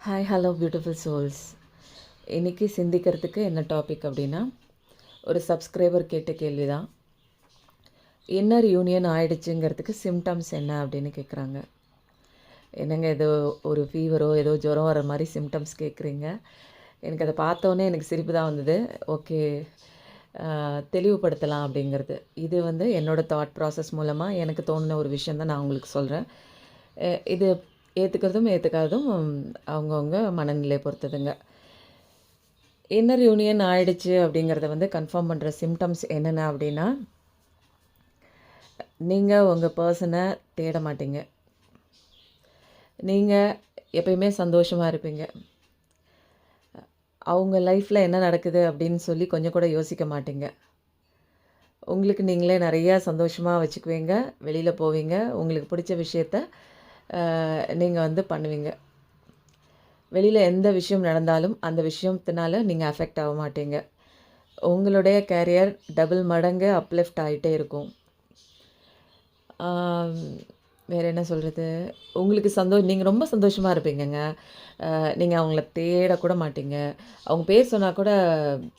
Hi hello beautiful souls இன்றைக்கி சிந்திக்கிறதுக்கு என்ன topic அப்படின்னா ஒரு சப்ஸ்கிரைபர் கேட்ட கேள்வி தான் இன்னர் யூனியன் ஆயிடுச்சுங்கிறதுக்கு சிம்டம்ஸ் என்ன அப்படின்னு கேட்குறாங்க என்னங்க ஏதோ ஒரு ஃபீவரோ ஏதோ ஜுரம் வர மாதிரி சிம்டம்ஸ் கேட்குறீங்க எனக்கு அதை பார்த்தோன்னே எனக்கு சிரிப்பு தான் வந்தது. ஓகே தெளிவுபடுத்தலாம் அப்படிங்கிறது. இது வந்து என்னோடய தாட் ப்ராசஸ் மூலமாக எனக்கு தோணின ஒரு விஷயம் தான் நான் உங்களுக்கு சொல்கிறேன் இது ஏற்றுக்கிறதும் ஏற்றுக்காததும் அவங்கவுங்க மனநிலை பொறுத்ததுங்க. இன்னர் யூனியன் ஆயிடுச்சு அப்படிங்கிறத வந்து கன்ஃபார்ம் பண்ணுற சிம்டம்ஸ் என்னென்ன அப்படின்னா நீங்கள் உங்கள் பர்சனை தேட மாட்டீங்க. நீங்கள் எப்பயுமே சந்தோஷமாக இருப்பீங்க. அவங்க லைஃப்பில் என்ன நடக்குது அப்படின்னு சொல்லி கொஞ்சம் கூட யோசிக்க மாட்டீங்க. உங்களுக்கு நீங்களே நிறையா சந்தோஷமாக வச்சுக்குவீங்க. வெளியில் போவீங்க. உங்களுக்கு பிடிச்ச விஷயத்த நீங்கள் வந்து பண்ணுவீங்க. வெளியில் எந்த விஷயம் நடந்தாலும் அந்த விஷயத்தினால நீங்கள் அஃபெக்ட் ஆக மாட்டீங்க. உங்களுடைய கேரியர் டபுள் மடங்கு அப்லிஃப்ட் ஆகிட்டே இருக்கும். வேறு என்ன சொல்கிறது உங்களுக்கு சந்தோஷம் நீங்கள் ரொம்ப சந்தோஷமாக இருப்பீங்கங்க. நீங்கள் அவங்கள தேடக்கூட மாட்டீங்க. அவங்க பேர் சொன்னால் கூட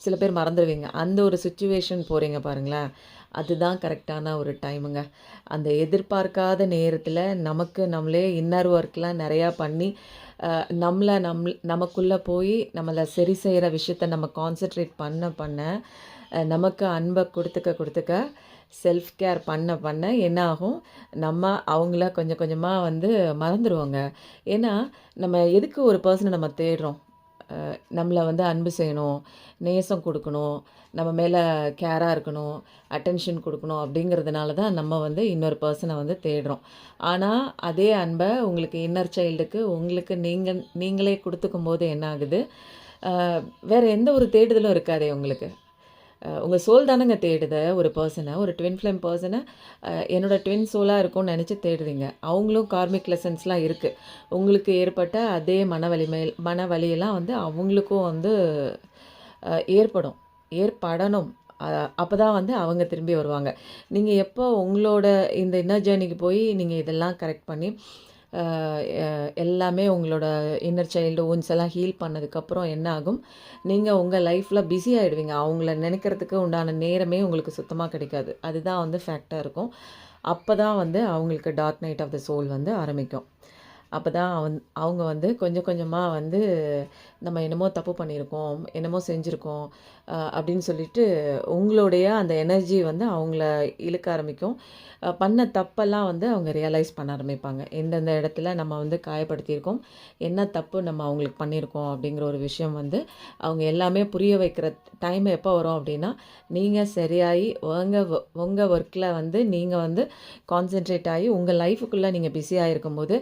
சில பேர் மறந்துடுவீங்க அந்த ஒரு சுச்சுவேஷன் போகிறீங்க பாருங்களேன். அதுதான் கரெக்டான ஒரு டைமுங்க அந்த எதிர்பார்க்காத நேரத்தில் நமக்கு நம்மளே இன்னர் ஒர்க்லாம் நிறையா பண்ணி நம்மளை நம் நமக்குள்ளே போய் நம்மளை சரி செய்கிற விஷயத்த நம்ம கான்சென்ட்ரேட் பண்ண பண்ண நமக்கு அன்பை கொடுத்துக்க கொடுத்துக்க செல்ஃப் கேர் பண்ண பண்ண என்ன ஆகும் நம்ம அவங்கள கொஞ்சம் கொஞ்சமாக வந்து மறந்துடுவோங்க ஏன்னா நம்ம எதுக்கு ஒரு பர்சனை நம்ம தேடுறோம்? நம்மளை வந்து அன்பு செய்யணும் நேசம் கொடுக்கணும் நம்ம மேலே கேராக இருக்கணும் அட்டென்ஷன் கொடுக்கணும் அப்படிங்கிறதுனால தான் நம்ம வந்து இன்னொரு பர்சனை வந்து தேடுறோம். ஆனால் அதே அன்பை உங்களுக்கு இன்னர் சைல்டுக்கு உங்களுக்கு நீங்கள் நீங்களே கொடுத்துக்கும் போது என்ன ஆகுது? வேறு எந்த ஒரு தேடுதலும் இருக்காதே உங்களுக்கு. உங்கள் சோல் தானேங்க தேடுத ஒரு பர்சனை ஒரு ட்வின் ஃப்ளேம் பர்சனை என்னோடய ட்வின் சோலாக இருக்கும்னு நினச்சி தேடுறீங்க அவங்களும் கார்மிக் லெசன்ஸ்லாம் இருக்குது உங்களுக்கு ஏற்பட்ட அதே மன வலிமை மன வலியெல்லாம் வந்து அவங்களுக்கும் வந்து ஏற்படும். ஏற்படணும். அப்போ தான் வந்து அவங்க திரும்பி வருவாங்க. நீங்கள் எப்போ உங்களோட இந்த இன்னர் ஜேர்னிக்கு போய் நீங்கள் இதெல்லாம் கரெக்ட் பண்ணி எல்லாமே உங்களோட இன்னர் சைல்டு ஊன்ஸ் எல்லாம் ஹீல் பண்ணதுக்கப்புறம் என்ன ஆகும் நீங்கள் உங்கள் லைஃப்பில் பிஸி ஆகிடுவீங்க அவங்கள நினைக்கிறதுக்கு உண்டான நேரமே உங்களுக்கு சுத்தமாக கிடைக்காது. அதுதான் வந்து ஃபேக்டாக இருக்கும். அப்போ தான் வந்து அவங்களுக்கு dark night of the soul வந்து ஆரம்பிக்கும். அப்போ தான் அவன் அவங்க வந்து கொஞ்சம் கொஞ்சமாக வந்து நம்ம என்னமோ தப்பு பண்ணியிருக்கோம் என்னமோ செஞ்சுருக்கோம் அப்படின்னு சொல்லிட்டு உங்களுடைய அந்த எனர்ஜி வந்து அவங்கள இழுக்க ஆரம்பிக்கும். பண்ண தப்பெல்லாம் வந்து அவங்க ரியலைஸ் பண்ண ஆரம்பிப்பாங்க. எந்தெந்த இடத்துல நம்ம வந்து காயப்படுத்தியிருக்கோம் என்ன தப்பு நம்ம அவங்களுக்கு பண்ணியிருக்கோம் அப்படிங்கிற ஒரு விஷயம் வந்து அவங்க எல்லாமே புரிய வைக்கிற டைம் எப்போ வரும் அப்படின்னா நீங்கள் சரியாகி உங்கள் உங்கள் ஒர்க்கில் வந்து நீங்கள் வந்து கான்சென்ட்ரேட் ஆகி உங்கள் லைஃபுக்குள்ளே நீங்கள் பிஸியாக இருக்கும்போது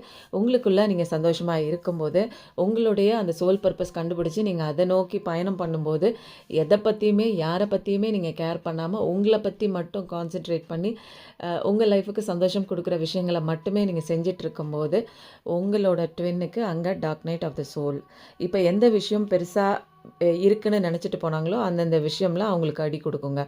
உங்களுக்குள்ளே நீங்கள் சந்தோஷமாக இருக்கும்போது உங்களுடைய அந்த சோல் பர்பஸ் கண்டுபிடிச்சி நீங்கள் அதை நோக்கி பயணம் பண்ணும்போது எதை பற்றியுமே யாரை பற்றியுமே நீங்கள் கேர் பண்ணாமல் உங்களை பற்றி மட்டும் கான்சென்ட்ரேட் பண்ணி உங்கள் லைஃபுக்கு சந்தோஷம் கொடுக்குற விஷயங்களை மட்டுமே நீங்கள் செஞ்சிட்ருக்கும்போது உங்களோட ட்வின்னுக்கு அங்கே dark night of the soul இப்போ எந்த விஷயம் பெருசாக இருக்குன்னு நினச்சிட்டு போனாங்களோ அந்தந்த விஷயம்லாம் அவங்களுக்கு அடி கொடுக்குங்க.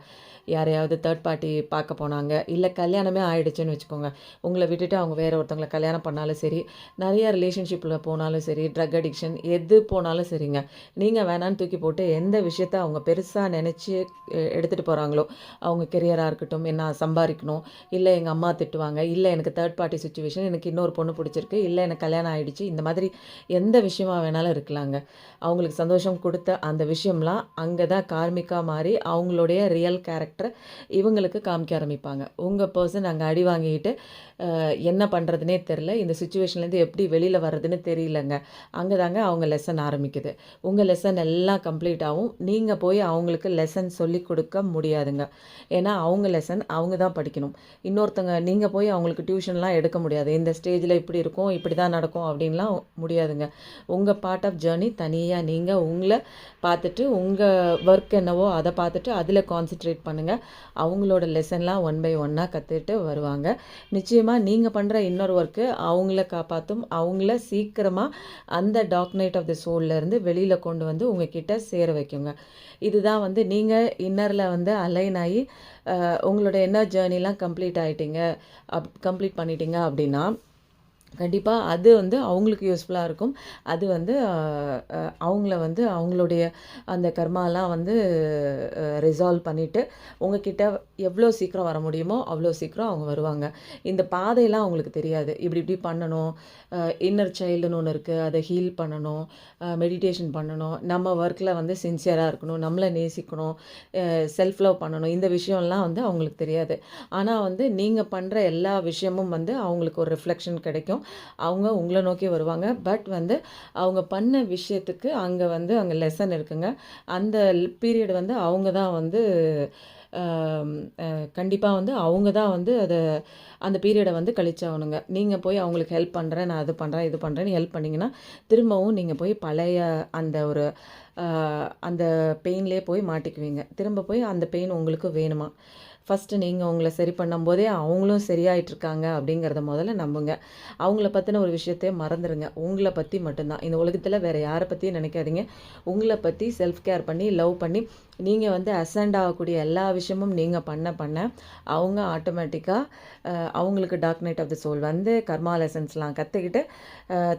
யாரையாவது தேர்ட் பார்ட்டி பார்க்க போனாங்க இல்லை கல்யாணமே ஆகிடுச்சுன்னு வச்சுக்கோங்க. உங்களை விட்டுட்டு அவங்க வேறு ஒருத்தவங்களை கல்யாணம் பண்ணாலும் சரி நிறைய ரிலேஷன்ஷிப்பில் போனாலும் சரி ட்ரக் அடிக்ஷன் எது போனாலும் சரிங்க. நீங்கள் வேணான்னு தூக்கி போட்டு எந்த விஷயத்த அவங்க பெருசாக நினச்சி எடுத்துகிட்டு போகிறாங்களோ அவங்க கெரியராக இருக்கட்டும் என்ன சம்பாதிக்கணும் இல்லை எங்கள் அம்மா திட்டுவாங்க இல்லை எனக்கு தேர்ட் பார்ட்டி சுச்சுவேஷன் எனக்கு இன்னொரு பொண்ணு பிடிச்சிருக்கு இல்லை எனக்கு கல்யாணம் ஆகிடுச்சு இந்த மாதிரி எந்த விஷயமா வேணாலும் இருக்கலாங்க. அவங்களுக்கு சந்தோஷம் கொடுத்து அந்த விஷயம்லாம் அங்கே தான் கார்மிக்காக மாறி அவங்களுடைய ரியல் கேரக்டர் இவங்களுக்கு காமிக்க ஆரம்பிப்பாங்க. உங்கள் பர்சன் அங்கே அடி வாங்கிக்கிட்டு என்ன பண்ணுறதுனே தெரில இந்த சுச்சுவேஷன்லேருந்து எப்படி வெளியில் வர்றதுன்னு தெரியலங்க. அங்கே தாங்க அவங்க லெசன் ஆரம்பிக்குது. உங்கள் லெசன் எல்லாம் கம்ப்ளீட் ஆகும் நீங்கள் போய் அவங்களுக்கு லெசன் சொல்லி கொடுக்க முடியாதுங்க. ஏன்னா அவங்க லெசன் அவங்க தான் படிக்கணும். இன்னொருத்தங்க நீங்கள் போய் அவங்களுக்கு டியூஷன்லாம் எடுக்க முடியாது. இந்த ஸ்டேஜில் இப்படி இருக்கும் இப்படி தான் நடக்கும் அப்படின்லாம் முடியாதுங்க. உங்கள் பார்ட் ஆஃப் ஜேர்னி தனியாக நீங்கள் உங்களை பார்த்துட்டு உங்கள் ஒர்க் என்னவோ அதை பார்த்துட்டு அதில் கான்சென்ட்ரேட் பண்ணுங்கள் அவங்களோட லெசன்லாம் ஒன் பை ஒன்னாக கற்றுட்டு வருவாங்க. நிச்சயமாக நீங்கள் பண்ணுற இன்னொரு ஒர்க்கு அவங்கள காப்பாற்றும் அவங்கள சீக்கிரமாக அந்த டாக் நைட் ஆஃப் த சோல்லேருந்து வெளியில் கொண்டு வந்து உங்ககிட்ட சேர வைக்குங்க. இதுதான் வந்து நீங்கள் இன்னரில் வந்து அலைன் ஆகி உங்களோட என்ன ஜேர்னிலாம் கம்ப்ளீட் ஆகிட்டீங்க அப் கம்ப்ளீட் பண்ணிட்டீங்க அப்படின்னா கண்டிப்பாக அது வந்து அவங்களுக்கு யூஸ்ஃபுல்லாக இருக்கும். அது வந்து அவங்கள வந்து அவங்களுடைய அந்த கர்மாலாம் வந்து ரிசால்வ் பண்ணிவிட்டு உங்ககிட்ட எவ்வளோ சீக்கிரம் வர முடியுமோ அவ்வளோ சீக்கிரம் அவங்க வருவாங்க. இந்த பாதையெல்லாம் அவங்களுக்கு தெரியாது. இப்படி இப்படி பண்ணணும். இன்னர் சைல்டுன்னு ஒன்று இருக்குது அதை ஹீல் பண்ணணும். மெடிடேஷன் பண்ணணும். நம்ம ஒர்க்கில் வந்து சின்சியராக இருக்கணும். நம்மளை நேசிக்கணும். செல்ஃப் லவ் பண்ணணும். இந்த விஷயம்லாம் வந்து அவங்களுக்கு தெரியாது. ஆனால் வந்து நீங்கள் பண்ணுற எல்லா விஷயமும் வந்து அவங்களுக்கு ஒரு ரிஃப்ளெக்ஷன் கிடைக்கும். அவங்க உங்களை நோக்கி வருவாங்க. பட் வந்து அவங்க பண்ண விஷயத்துக்கு அங்கே வந்து அங்கே லெசன் இருக்குங்க. அந்த பீரியட் வந்து அவங்க தான் வந்து கண்டிப்பாக வந்து அவங்க தான் வந்து அதை அந்த பீரியடை வந்து கழிச்சாகணுங்க. நீங்கள் போய் அவங்களுக்கு ஹெல்ப் பண்ணுறேன் நான் அது பண்ணுறேன் இது பண்ணுறேன்னு ஹெல்ப் பண்ணிங்கன்னா திரும்பவும் நீங்கள் போய் பழைய அந்த ஒரு அந்த பெயின்லேயே போய் மாட்டிக்குவீங்க. திரும்ப போய் அந்த பெயின் உங்களுக்கு வேணுமா? ஃபஸ்ட்டு நீங்கள் உங்களை சரி பண்ணும்போதே அவங்களும் சரியாயிட்டுருக்காங்க அப்படிங்கிறத முதல்ல நம்புங்க. அவங்கள பற்றின ஒரு விஷயத்தையே மறந்துடுங்க உங்களை பற்றி மட்டும்தான். இந்த உலகத்தில் வேறு யாரை பற்றியும் நினைக்காதீங்க. உங்களை பற்றி செல்ஃப் கேர் பண்ணி லவ் பண்ணி நீங்கள் வந்து அசண்ட் ஆகக்கூடிய எல்லா விஷயமும் நீங்கள் பண்ண பண்ண அவங்க ஆட்டோமேட்டிக்காக அவங்களுக்கு dark night of the soul வந்து கர்மா லெசன்ஸ்லாம் கற்றுக்கிட்டு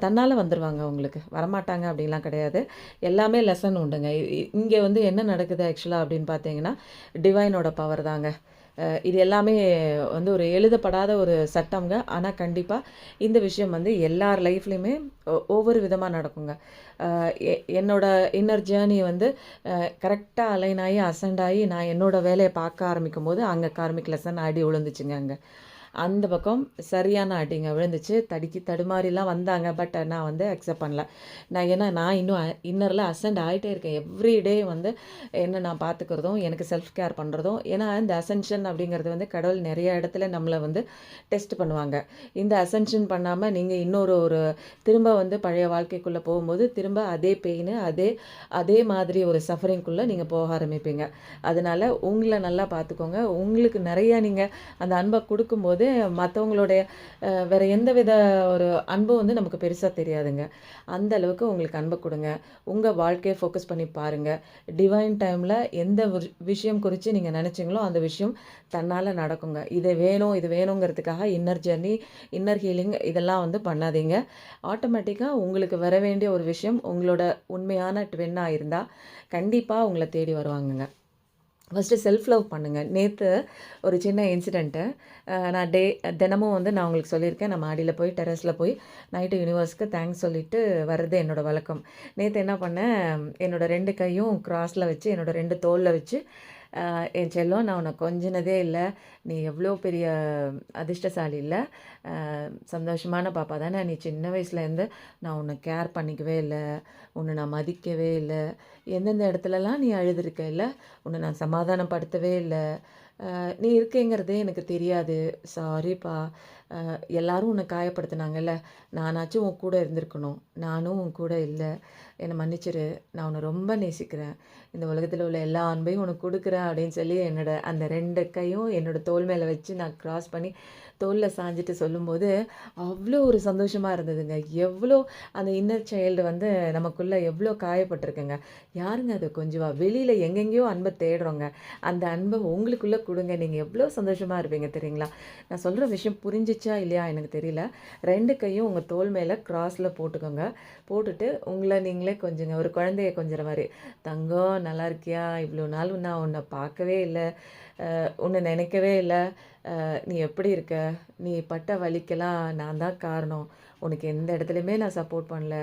தன்னால் வந்துடுவாங்க அவங்களுக்கு. வரமாட்டாங்க அப்படின்லாம் கிடையாது. எல்லாமே லெசன் உண்டுங்க. இங்கே வந்து என்ன நடக்குது ஆக்சுவலாக அப்படின்னு பார்த்தீங்கன்னா டிவைனோட பவர் தாங்க. இது எல்லாமே வந்து ஒரு எழுதப்படாத ஒரு சட்டம்ங்க. ஆனால் கண்டிப்பாக இந்த விஷயம் வந்து எல்லார் லைஃப்லேயுமே ஒவ்வொரு விதமாக நடக்குங்க. எ- என்னோட இன்னர் ஜேர்னி வந்து கரெக்டாக அலைன் ஆகி அசண்ட் ஆகி நான் என்னோட வேலையை பார்க்க ஆரம்பிக்கும் போது அங்கே கார்மிக் லெசன் அடி விழுந்துச்சுங்க அங்கே. அந்த பக்கம் சரியான அடிங்க விழுந்துச்சு. தடுக்கி தடுமாறிலாம் வந்தாங்க பட் நான் வந்து அக்செப்ட் பண்ணல. நான் ஏன்னா நான் இன்னும் இன்னரில் அசண்ட் ஆகிட்டே இருக்கேன். எவ்ரி டே வந்து என்ன நான் பார்த்துக்கிறதும் எனக்கு செல்ஃப் கேர் பண்ணுறதும் ஏன்னா இந்த அசென்ஷன் அப்படிங்கிறது வந்து கடவுள் நிறைய இடத்துல நம்மளை வந்து டெஸ்ட் பண்ணுவாங்க. இந்த அசென்ஷன் பண்ணாமல் நீங்கள் இன்னொரு ஒரு திரும்ப வந்து பழைய வாழ்க்கைக்குள்ளே போகும்போது திரும்ப அதே பெயின் அதே அதே மாதிரி ஒரு சஃபரிங்குள்ளே நீங்கள் போக ஆரம்பிப்பீங்க. அதனால உங்களை நல்லா பார்த்துக்கோங்க உங்களுக்கு நிறையா நீங்கள் அந்த அன்பை கொடுக்கும்போது மற்றவங்களுடைய வேறு எந்த வித ஒரு அன்பும் வந்து நமக்கு பெருசாக தெரியாதுங்க. அந்த அளவுக்கு உங்களுக்கு அன்பை கொடுங்க. உங்கள் வாழ்க்கையை ஃபோக்கஸ் பண்ணி பாருங்கள் டிவைன் டைமில் எந்த ஒரு விஷயம் குறித்து நீங்கள் நினச்சிங்களோ அந்த விஷயம் தன்னால் நடக்குங்க. இது வேணும் இது வேணுங்கிறதுக்காக இன்னர் ஜர்னி இன்னர் ஹீலிங் இதெல்லாம் வந்து பண்ணாதீங்க. ஆட்டோமேட்டிக்காக உங்களுக்கு வர வேண்டிய ஒரு விஷயம் உங்களோட உண்மையான ட்வின்னாக இருந்தால் கண்டிப்பாக உங்களை தேடி வருவாங்கங்க. ஃபஸ்ட்டு செல்ஃப் லவ் பண்ணுங்கள் நேற்று ஒரு சின்ன இன்சிடெண்ட்டை நான் டே தினமும் வந்து நான் உங்களுக்கு சொல்லியிருக்கேன். நான் மாடியில் போய் டெரஸில் போய் நைட்டு யூனிவர்ஸ்க்கு தேங்க்ஸ் சொல்லிவிட்டு வர்றது என்னோடய வழக்கம். நேற்று என்ன பண்ணேன்? என்னோட ரெண்டு கையும் கிராஸில் வச்சு என்னோட ரெண்டு தோலில் வச்சு என் செல்லம் நான் உன்னை கொஞ்சினதே இல்லை. நீ எவ்வளோ பெரிய அதிர்ஷ்டசாலி இல்லை. சந்தோஷமான பாப்பா தானே. நீ சின்ன வயசுலேருந்து நான் உன்னை கேர் பண்ணிக்கவே இல்லை. உன்னை நான் மதிக்கவே இல்லை. எந்தெந்த இடத்துலலாம் நீ அழுதுருக்க இல்லை? உன்னை நான் சமாதானப்படுத்தவே இல்லை. நீ இருக்கேங்கிறதே எனக்கு தெரியாது. சாரிப்பா எல்லாரும் உன்னை காயப்படுத்தினாங்கல்ல. நானாச்சும் உன் கூட இருந்திருக்கணும். நானும் உன் கூட இல்லை. என்னை மன்னிச்சிரு. நான் உன்னை ரொம்ப நேசிக்கிறேன். இந்த உலகத்தில் உள்ள எல்லா அன்பையும் உனக்கு கொடுக்குறேன். அப்படின்னு சொல்லி என்னோட அந்த ரெண்டு கையும் என்னோட தோல் மேலே வச்சு நான் க்ராஸ் பண்ணி தோளில் சாஞ்சிட்டு சொல்லும்போது அவ்வளோ ஒரு சந்தோஷமாக இருந்ததுங்க. எவ்வளோ அந்த இன்னர் சைல்டு வந்து நமக்குள்ளே எவ்வளோ காயப்பட்டிருக்குங்க. யாருங்க அது? கொஞ்சமாக வெளியில் எங்கெங்கேயோ அன்பை தேடுறோங்க. அந்த அன்பை உங்களுக்குள்ளே கொடுங்க. நீங்கள் எவ்வளோ சந்தோஷமாக இருப்பீங்க தெரியுங்களா? நான் சொல்கிற விஷயம் புரிஞ்சிச்சா இல்லையா எனக்கு தெரியல. ரெண்டு கையும் உங்கள் தோல் மேலே கிராஸில் போட்டுக்கோங்க. போட்டுட்டு உங்களை நீங்களே கொஞ்சங்க. ஒரு குழந்தைய கொஞ்சம் மாதிரி. தங்கம் நல்லா இருக்கியா? இவ்வளோ நாள் நான் உன்னை பார்க்கவே இல்லை. உன்னை நினைக்கவே இல்லை. நீ எப்படி இருக்க? நீ பட்ட வலிக்கெல்லாம் நான் தான் காரணம். உனக்கு எந்த இடத்துலையுமே நான் சப்போர்ட் பண்ணல.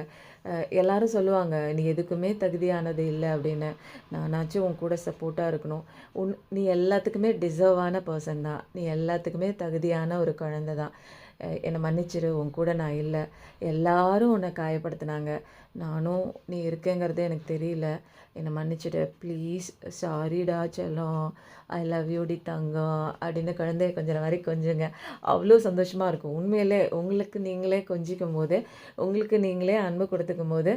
எல்லாரும் சொல்லுவாங்க நீ எதுக்குமே தகுதியானது இல்லை அப்படின்னு. நானாச்சும் உன் கூட சப்போர்ட்டாக இருக்கணும். உன் நீ எல்லாத்துக்குமே டிசர்வான பர்சன் தான். நீ எல்லாத்துக்குமே தகுதியான ஒரு குழந்தை தான். என்னை மன்னிச்சிரு உன் கூட நான் இல்லை. எல்லாரும் உன்னை காயப்படுத்தினாங்க. நானும் நீ இருக்கேங்கிறது எனக்கு தெரியல. என்னை மன்னிச்சிடு. ப்ளீஸ் சாரிடா செல்லம். ஐ லவ் யூ டி தங்கம். அப்படின்னு குழந்தைய கொஞ்சம் மாதிரி கொஞ்சுங்க. அவ்வளோ சந்தோஷமாக இருக்கும். உண்மையிலே உங்களுக்கு நீங்களே கொஞ்சிக்கும் போது உங்களுக்கு நீங்களே அன்பு கொடுத்துக்கும் போது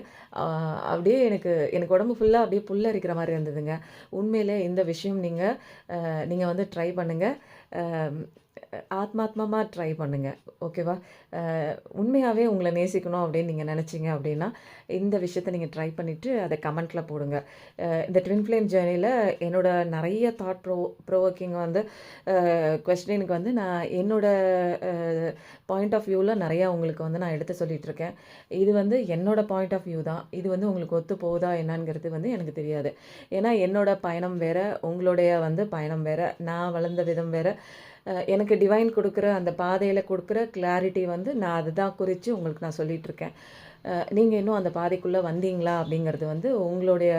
அப்படியே எனக்கு எனக்கு உடம்பு ஃபுல்லாக அப்படியே புல்லரிக்கிற மாதிரி இருந்ததுங்க. உண்மையிலே இந்த விஷயம் நீங்கள் நீங்கள் வந்து ட்ரை பண்ணுங்கள் ஆத்மாத்மமாக ட்ரை பண்ணுங்கள் ஓகேவா? உண்மையாகவே உங்களை நேசிக்கணும் அப்படின்னு நீங்கள் நினச்சிங்க அப்படின்னா, இந்த விஷயத்தை நீங்கள் ட்ரை பண்ணிவிட்டு அதை கமெண்ட்டில் போடுங்க. இந்த ட்வின் ஃப்ளேம் ஜேர்னியில் என்னோட நிறைய தாட் ப்ரோ ப்ரோவோக்கிங் வந்து கொஸ்டினுக்கு வந்து நான் என்னோட பாயிண்ட் ஆஃப் வியூவில் நிறையா உங்களுக்கு வந்து நான் எடுத்து சொல்லிகிட்ருக்கேன் இது வந்து என்னோட பாயிண்ட் ஆஃப் வியூ தான். இது வந்து உங்களுக்கு ஒத்து போகுதா என்னங்கிறது வந்து எனக்கு தெரியாது. ஏன்னா என்னோட பயணம் வேறு உங்களுடைய வந்து பயணம் வேறு நான் வளர்ந்த விதம் வேறு எனக்கு டிவைன் கொடுக்குற அந்த பாதையில் கொடுக்குற கிளாரிட்டி வந்து நான் அதுதான் குறித்து உங்களுக்கு நான் சொல்லிகிட்ருக்கேன் நீங்கள் இன்னும் அந்த பாதைக்குள்ளே வந்தீங்களா? அப்படிங்கிறது வந்து உங்களுடைய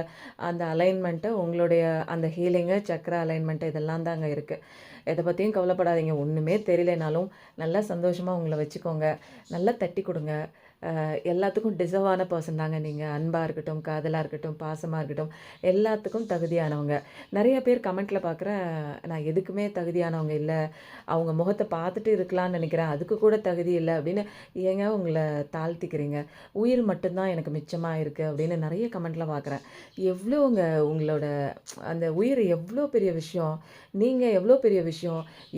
அந்த அலைன்மெண்ட்டை உங்களுடைய அந்த ஹீலிங்கு, சக்கர அலைன்மெண்ட்டு இதெல்லாம் தாங்க இருக்குது எதை பற்றியும் கவலைப்படாதீங்க. ஒன்றுமே தெரியலைனாலும், நல்லா சந்தோஷமாக உங்களை வச்சுக்கோங்க. நல்லா தட்டி கொடுங்க எல்லாத்துக்கும் டிசர்வான பர்சன் தாங்க நீங்கள் அன்பாக இருக்கட்டும், காதலாக இருக்கட்டும், பாசமாக இருக்கட்டும், எல்லாத்துக்கும் தகுதியானவங்க. நிறைய பேர் கமெண்ட்டில் பார்க்குறேன், நான் எதுக்குமே தகுதியானவங்க இல்லை அவங்க முகத்தை பார்த்துட்டு இருக்கலாம்னு நினைக்கிறேன் அதுக்கு கூட தகுதி இல்லை அப்படின்னு ஏங்க உங்களை தாழ்த்திக்கிறீங்க? உயிர் மட்டும்தான் எனக்கு மிச்சமாக இருக்குது அப்படின்னு நிறைய கமெண்ட்டில் பார்க்குறேன். எவ்வளோங்க உங்களோட அந்த உயிர் எவ்வளோ பெரிய விஷயம். நீங்கள் எவ்வளோ பெரிய விஷயம்.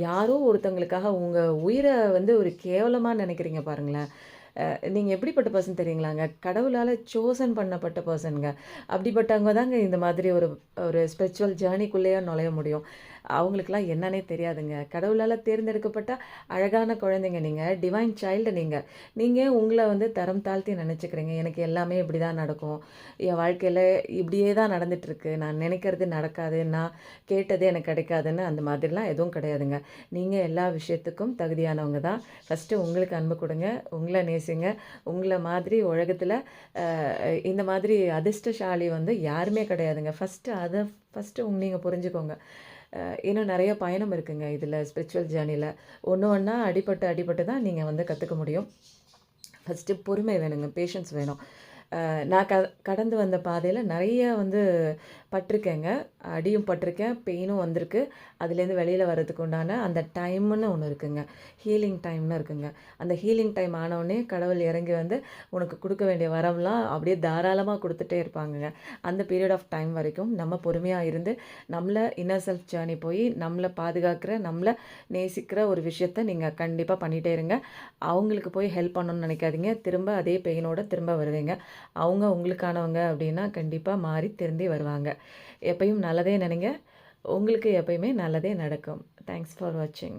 யாரோ ஒருத்தவங்களுக்காக உங்கள் உயிரை வந்து ஒரு கேவலமாக நினைக்கிறீங்க பாருங்களேன். நீங்கள் எப்படிப்பட்ட பர்சன் தெரியுங்களாங்க? கடவுளால் சோசன் பண்ணப்பட்ட பர்சனுங்க அப்படிப்பட்டவங்க தாங்க இந்த மாதிரி ஒரு ஒரு ஸ்பிரிச்சுவல் ஜேர்னிக்குள்ளேயே நுழைய முடியும். அவங்களுக்குலாம் என்னன்னே தெரியாதுங்க. கடவுளால் தேர்ந்தெடுக்கப்பட்ட அழகான குழந்தைங்க நீங்கள் டிவைன் சைல்டு நீங்கள் நீங்கள் உங்களை வந்து தரம் தாழ்த்தி நினச்சிக்கிறீங்க எனக்கு எல்லாமே இப்படி தான் நடக்கும். என் வாழ்க்கையில் இப்படியே தான் நடந்துகிட்ருக்கு நான் நினைக்கிறது நடக்காது. நான் கேட்டது எனக்கு கிடைக்காதுன்னு அந்த மாதிரிலாம் எதுவும் கிடையாதுங்க. நீங்கள் எல்லா விஷயத்துக்கும் தகுதியானவங்க தான். ஃபர்ஸ்ட்டு உங்களுக்கு அன்பு கொடுங்க உங்களை நேசிங்க. உங்களை மாதிரி உலகத்தில் இந்த மாதிரி அதிர்ஷ்டசாலி வந்து யாருமே கிடையாதுங்க. ஃபஸ்ட்டு அதை ஃபஸ்ட்டு உங்க நீங்கள் புரிஞ்சுக்கோங்க. இன்னும் நிறைய பயணம் இருக்குங்க இதுல ஸ்பிரிச்சுவல் ஜேர்னியில் ஒன்று ஒன்றா அடிப்பட்டு அடிப்பட்டு தான் நீங்கள் வந்து கத்துக்க முடியும். ஃபஸ்ட்டு பொறுமை வேணுங்க. பேஷன்ஸ் வேணும். நான் க கடந்து வந்த பாதையில நிறைய வந்து பட்டிருக்கேங்க அடியும் பட்டிருக்கேன் பெயினும் வந்திருக்கு. அதுலேருந்து வெளியில் வர்றதுக்கு உண்டான அந்த டைம்னு ஒன்று இருக்குங்க. ஹீலிங் டைம்னு இருக்குங்க. அந்த ஹீலிங் டைம் ஆனவுடனே கடவுள் இறங்கி வந்து உனக்கு கொடுக்க வேண்டிய வரம்லாம் அப்படியே தாராளமாக கொடுத்துட்டே இருப்பாங்கங்க. அந்த பீரியட் ஆஃப் டைம் வரைக்கும் நம்ம பொறுமையாக இருந்து, நம்மள இன்னர் செல்ஃப் ஜேர்னி போய் நம்மளை பாதுகாக்கிற, நம்மளை நேசிக்கிற ஒரு விஷயத்த நீங்கள் கண்டிப்பாக பண்ணிட்டே இருங்க. அவங்களுக்கு போய் ஹெல்ப் பண்ணணும்னு நினைக்காதீங்க திரும்ப அதே பெயினோட திரும்ப வருவீங்க. அவங்க உங்களுக்கானவங்க அப்படின்னா கண்டிப்பாக மாறி திருந்தி வருவாங்க. எப்பயும் நல்லதே நினைங்க உங்களுக்கு எப்பயுமே நல்லதே நடக்கும். தேங்க்ஸ் ஃபார் வாட்சிங்.